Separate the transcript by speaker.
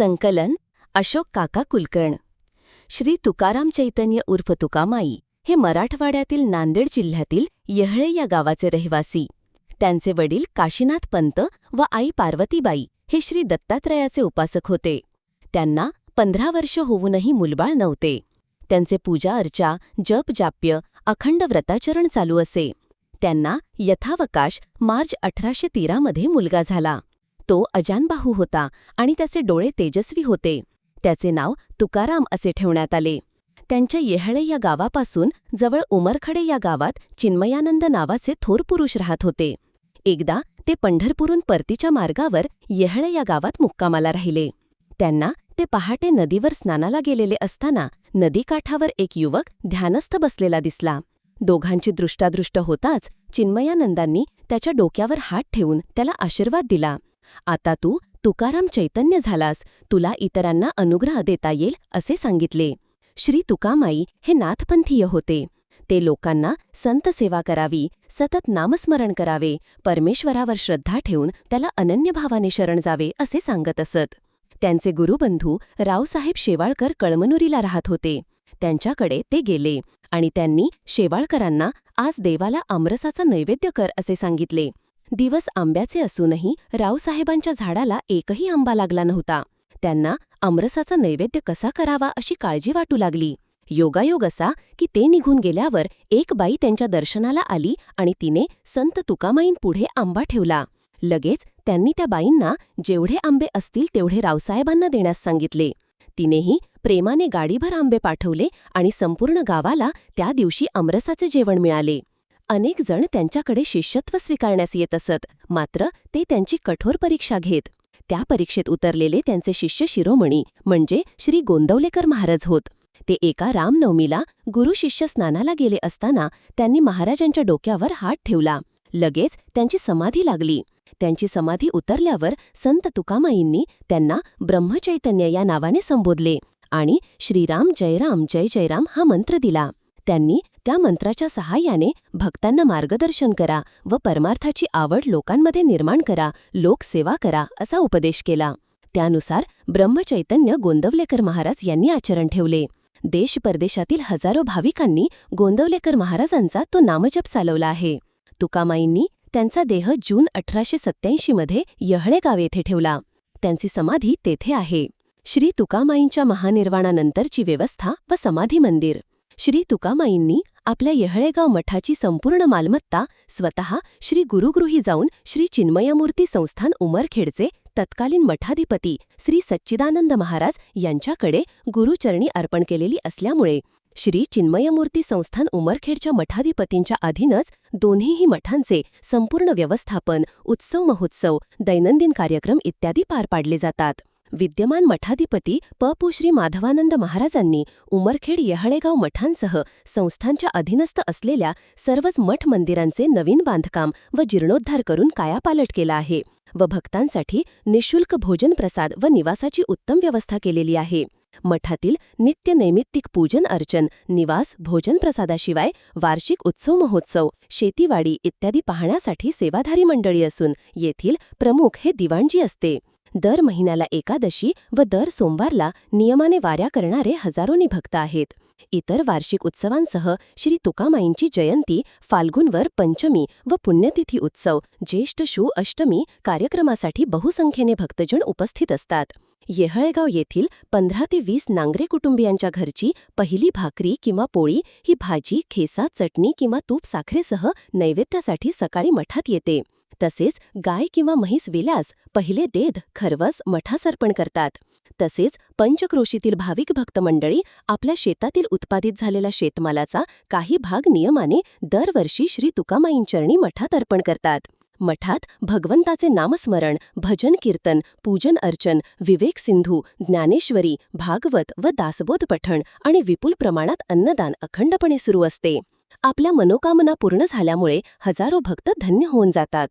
Speaker 1: संकलन अशोक काका कुलकर्ण. श्री तुकाराम चैतन्य उर्फ तुकामाई हे मराठवाड्यातील नांदेड जिल्ह्यातील येहळे या गावाचे रहिवासी. त्यांचे वडील काशीनाथ पंत व आई पार्वतीबाई हे श्री दत्तात्रयाचे उपासक होते. त्यांना पंधरा वर्ष होऊनही मुलबाळ नव्हते. त्यांचे पूजा अर्चा जप जाप्य अखंड व्रताचरण चालू असे. त्यांना यथावकाश मार्च अठराशे तेरामध्ये मुलगा झाला. तो अजानबाहू होता आणि त्याचे डोळे तेजस्वी होते. त्याचे नाव तुकाराम असे ठेवण्यात आले. त्यांच्या येहळे या गावापासून जवळ उमरखडे या गावात चिन्मयानंद नावाचे थोर पुरुष राहत होते. एकदा ते पंढरपूरून परतीच्या मार्गावर येहळे या गावात मुक्कामाला राहिले. त्यांना ते पहाटे नदीवर स्नानाला गेलेले असताना नदीकाठावर एक युवक ध्यानस्थ बसलेला दिसला. दोघांची दृष्टादृष्ट होताच चिन्मयानंदांनी त्याच्या डोक्यावर हात ठेवून त्याला आशीर्वाद दिला. आता तू तुकाराम चैतन्य झालास तुला इतरांना अनुग्रह देता येईल असे सांगितले. श्री तुकामाई हे नाथपंथीय होते. ते लोकांना संत सेवा करावी सतत नामस्मरण करावे परमेश्वरावर श्रद्धा ठेवून त्याला अनन्यभावाने शरण जावे असे सांगत असत. त्यांचे गुरुबंधू रावसाहेब शेवाळकर कळमनुरीला राहत होते. त्यांच्याकडे ते गेले आणि त्यांनी शेवाळकरांना आज देवाला आमरसाचा नैवेद्य कर असे सांगितले. दिवस आंब्याचे असूनही रावसाहेबांच्या झाडाला एकही आंबा लागला नव्हता. त्यांना आमरसाचा नैवेद्य कसा करावा अशी काळजी वाटू लागली. योगायोग असा की ते निघून गेल्यावर एक बाई त्यांच्या दर्शनाला आली आणि तिने संत तुकामाईंपुढे आंबा ठेवला. लगेच त्यांनी त्या बाईंना जेवढे आंबे असतील तेवढे रावसाहेबांना देण्यास सांगितले. तिनेही प्रेमाने गाडीभर आंबे पाठवले आणि संपूर्ण गावाला त्या दिवशी अमरसाचे जेवण मिळाले. अनेक जण त्यांच्याकडे शिष्यत्व स्वीकारण्यास येत असत मात्र ते त्यांची कठोर परीक्षा घेत. त्या परीक्षेत उतरलेले त्यांचे शिष्य शिरोमणी म्हणजे श्री गोंदवलेकर महाराज होत. ते एका रामनवमीला गुरु शिष्य स्नानाला गेले असताना त्यांनी महाराजांच्या डोक्यावर हात ठेवला. लगेच त्यांची समाधी लागली. त्यांची समाधी उतरल्यावर संत तुकामाईंनी त्यांना ब्रह्मचैतन्य या नावाने संबोधले आणि श्रीराम जयराम जय जयराम हा मंत्र दिला. त्यांनी त्या मंत्राच्या सहाय्याने भक्तांना मार्गदर्शन करा व परमार्थाची आवड लोकांमध्ये निर्माण करा लोकसेवा करा असा उपदेश केला. त्यानुसार ब्रह्मचैतन्य गोंदवलेकर महाराज यांनी आचरण ठेवले. देश परदेशातील हजारो भाविकांनी गोंदवलेकर महाराजांचा तो नामजप चालवला आहे. तुकामाईंनी त्यांचा देह जून अठराशे सत्याऐंशीमध्ये यहळेगाव येथे ठेवला. त्यांची समाधी तेथे आहे. श्री तुकामाईंच्या महानिर्वाणानंतरची व्यवस्था व समाधी मंदिर. श्री तुकामाईंनी आपल्या येहळेगाव मठाची संपूर्ण मालमत्ता स्वतः श्री गुरुगृही जाऊन श्री चिन्मयमूर्ती संस्थान उमरखेडचे तत्कालीन मठाधिपती श्री सच्चिदानंद महाराज यांच्याकडे गुरुचरणी अर्पण केलेली असल्यामुळे श्री चिन्मयमूर्ती संस्थान उमरखेडच्या मठाधिपतींच्या अधीनच दोन्हीही मठांचे संपूर्ण व्यवस्थापन उत्सव महोत्सव दैनंदिन कार्यक्रम इत्यादी पार पाडले जातात. विद्यमान मठाधिपती प. पु. श्री. माधवानंद महाराजांनी उमरखेड येहळेगाव मठांसह संस्थांच्या अधीनस्थ असलेल्या सर्वच मठ मंदिरांचे नवीन बांधकाम व जीर्णोद्धार करून कायापालट केला आहे व भक्तांसाठी निशुल्क भोजन प्रसाद व निवासाची उत्तम व्यवस्था केलेली आहे. मठातील नित्य नैमित्तिक पूजन अर्चन निवास भोजन प्रसादाशिवाय वार्षिक उत्सव महोत्सव शेतीवाडी इत्यादी पाहण्यासाठी सेवाधारी मंडळी असून येथील प्रमुख हे दिवाणजी असते. दर महिन्याला एकादशी व दर सोमवारला नियमाने वाऱ्या करणारे हजारोनी भक्त आहेत. इतर वार्षिक उत्सवांसह श्री तुकामाईंची जयंती फाल्गुनवर पंचमी व पुण्यतिथी उत्सव ज्येष्ठ शू अष्टमी कार्यक्रमासाठी बहुसंख्येने भक्तजन उपस्थित असतात. येहळेगाव येथील पंधरा ते वीस नांगरे कुटुंबियांच्या घरची पहिली भाकरी किंवा पोळी ही भाजी खेसा चटणी किंवा तूप साखरेसह नैवेद्यासाठी सकाळी मठात येते. तसेच गाय किंवा म्हैस विल्यास पहिले देध खरवस मठास अर्पण करतात. तसेच पंचक्रोशीतील भाविक भक्त मंडळी आपल्या शेतातील उत्पादित झालेल्या शेतमालाचा काही भाग नियमाने दरवर्षी श्री तुकामाईंचरणी मठात अर्पण करतात. मठात भगवंताचे नामस्मरण भजन कीर्तन पूजन अर्चन विवेक सिंधू ज्ञानेश्वरी भागवत व दासबोध पठण आणि विपुल प्रमाणात अन्नदान अखंडपणे सुरू असते. आपल्या मनोकामना पूर्ण झाल्यामुळे हजारो भक्त धन्य होऊन जातात.